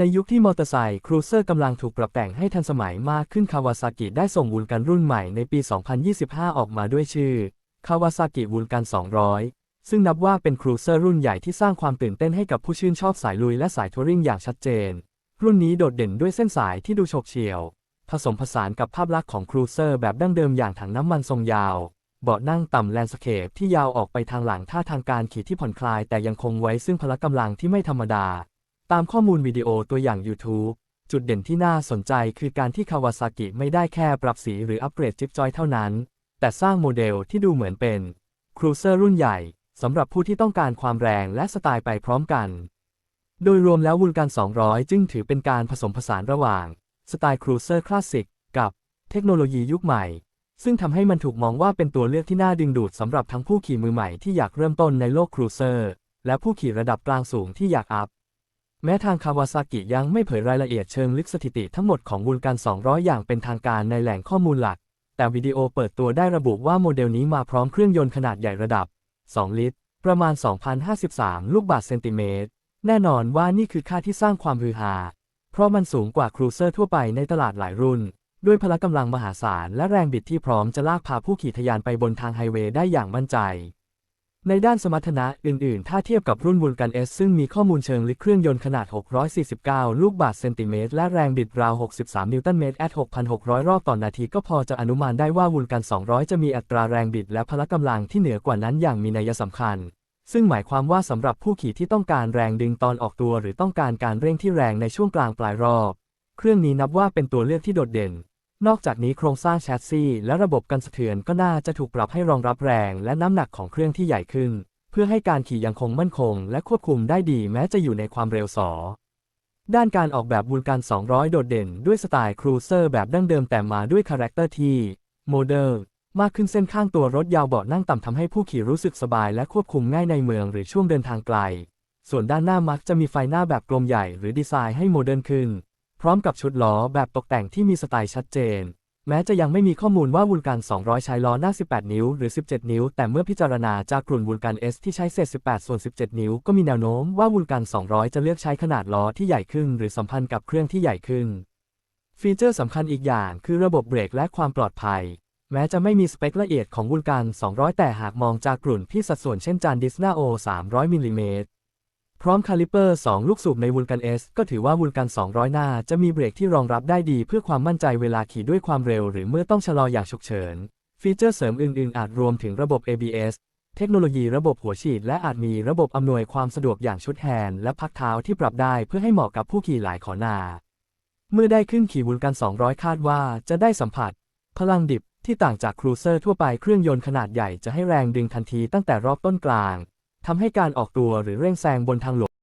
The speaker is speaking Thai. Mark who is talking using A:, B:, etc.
A: ในยุคที่มอเตอร์ไซค์ครูเซอร์กำลังถูกปรับแต่งให้ทันสมัยมากขึ้นคาวาซากิได้ส่งวูลกันรุ่นใหม่ในปี 2025 ออกมาด้วยชื่อคาวาซากิวูลกัน200 ซึ่งนับว่าเป็นครูเซอร์รุ่นใหญ่ที่สร้างความตื่นเต้นให้กับผู้ชื่นชอบสายลุยและสายทัวริงอย่างชัดเจน รุ่นนี้โดดเด่นด้วยเส้นสายที่ดูโฉบเฉี่ยว ผสมผสานกับภาพลักษณ์ของครูเซอร์แบบดั้งเดิมอย่างถังน้ำมันทรงยาว เบาะนั่งต่ำแลนด์สเคปที่ยาวออกไปทางหลังท่าทางการขี่ที่ผ่อนคลายแต่ยังคงไว้ซึ่งพละกำลังที่ไม่ธรรมดา ตามข้อมูลวิดีโอตัวอย่าง YouTube จุดเด่นที่น่าสนใจคือการที่คาวาซากิไม่ได้แค่ปรับสีหรืออัปเกรดจิ๊บจอยเท่านั้น แต่สร้างโมเดลที่ดูเหมือนเป็นครูเซอร์รุ่นใหญ่สำหรับผู้ที่ต้องการความแรงและสไตล์ไปพร้อมกัน โดยรวมแล้ววูลกัน200 จึงถือเป็นการผสมผสานระหว่าง สไตล์ครูเซอร์คลาสสิกกับเทคโนโลยียุคใหม่ ซึ่งทำให้มันถูกมองว่าเป็นตัวเลือกที่น่าดึงดูดสำหรับทั้งผู้ขี่มือใหม่ที่อยากเริ่มต้นในโลกครูเซอร์และผู้ขี่ระดับกลางสูงที่อยากอัพ แม้ทางคาวาซากิยังไม่เผยรายละเอียดเชิงลึกสถิติทั้งหมดของวูลกัน200 อย่างเป็นทางการในแหล่งข้อมูลหลัก แต่วิดีโอเปิดตัวได้ระบุว่าโมเดลนี้มาพร้อมเครื่องยนต์ขนาดใหญ่ระดับ 2 ลิตร ประมาณ 2,053 ลูกบาศก์เซนติเมตร แน่นอนว่านี่คือค่าที่สร้างความฮือฮา เพราะมันสูงกว่าครูเซอร์ทั่วไปในตลาดหลายรุ่น ด้วยพละกำลังมหาศาลและแรงบิดที่พร้อมจะลากพาผู้ขี่ทะยานไปบนทางไฮเวย์ได้อย่างมั่นใจ ในด้านสมรรถนะอื่น ๆ ถ้าเทียบกับรุ่นวูลกันเอสซึ่งมีข้อมูลเชิงลึกเครื่องยนต์ขนาด 649 ลูกบาศก์เซนติเมตร และแรงบิดราว 63 นิวตันเมตร at 6,600 รอบต่อนนาทีก็พอจะอนุมานได้ว่าวูลกัน 200 จะมีอัตราแรงบิดและพละกำลังที่เหนือกว่านั้นอย่างมีนัยสำคัญ ซึ่งหมายความว่าสำหรับผู้ขี่ที่ต้องการแรงดึงตอนออกตัว หรือต้องการการเร่งที่แรงในช่วงกลางปลายรอบ เครื่องนี้นับว่าเป็นตัวเลือกที่โดดเด่น นอกจากนี้โครงสร้างแชสซีและระบบกันสะเทือนก็น่าจะถูกปรับให้รองรับแรงและน้ำหนักของเครื่องที่ใหญ่ขึ้น เพื่อให้การขี่ยังคงมั่นคง และควบคุมได้ดีแม้จะอยู่ในความเร็วสอด้านการออกแบบวูลกัน200 โดดเด่นด้วยสไตล์ครูเซอร์แบบดั้งเดิมแต่มาด้วยคาแรคเตอร์ที่โมเดิร์นมากขึ้นเส้นข้างตัวรถยาวเบาะนั่งต่ำทำให้ผู้ขี่รู้สึกสบายและควบคุมง่ายในเมืองหรือช่วงเดินทางไกล ส่วนด้านหน้ามักจะมีไฟหน้าแบบกลมใหญ่หรือดีไซน์ให้โมเดิร์นขึ้น พร้อมกับชุดล้อแบบตกแต่งที่มีสไตล์ชัดเจน แม้จะยังไม่มีข้อมูลว่าวูลกัน200 ใช้ล้อหน้า 18 นิ้วหรือ 17 นิ้ว แต่เมื่อพิจารณาจากกลุ่นวูลกัน S ที่ใช้เศษ 18 ส่วน 17 นิ้ว ก็มีแนวโน้มว่าวูลกัน200 จะเลือกใช้ขนาดล้อที่ใหญ่ขึ้น หรือสัมพันธ์กับเครื่องที่ใหญ่ขึ้น ฟีเจอร์สำคัญอีกอย่างคือระบบเบรกและความปลอดภัยแม้จะไม่มีสเปคละเอียดของวูลกัน200 แต่หากมองจากกลุ่นที่สัดส่วนเช่นจานดิสนาโอ 300 มิลลิเมตร ร้อมคาลิเปอร์ 2 ลูกสูบในวูลกัน S ก็ถือว่าวูลกัน 200 หน้า จะมีเบรกที่รองรับได้ดีเพื่อความมั่นใจเวลาขี่ด้วยความเร็ว หรือเมื่อต้องชะลออย่างฉุกเฉิน ฟีเจอร์เสริมอื่นๆ อาจรวมถึงระบบ ABS เทคโนโลยีระบบหัวฉีด และอาจมีระบบอำนวยความสะดวกอย่างชุดแฮนด์และพักเท้าที่ปรับได้เพื่อให้เหมาะกับผู้ขี่หลายขอนา เมื่อได้ขึ้นขี่วูลกัน 200 คาดว่าจะได้สัมผัส พลังดิบที่ต่างจากครูเซอร์ทั่วไปเครื่องยนต์ขนาดใหญ่จะให้แรงดึงทันทีตั้งแต่รอบต้นกลาง ทำให้การออกตัวหรือเร่งแซงบนทางหลวง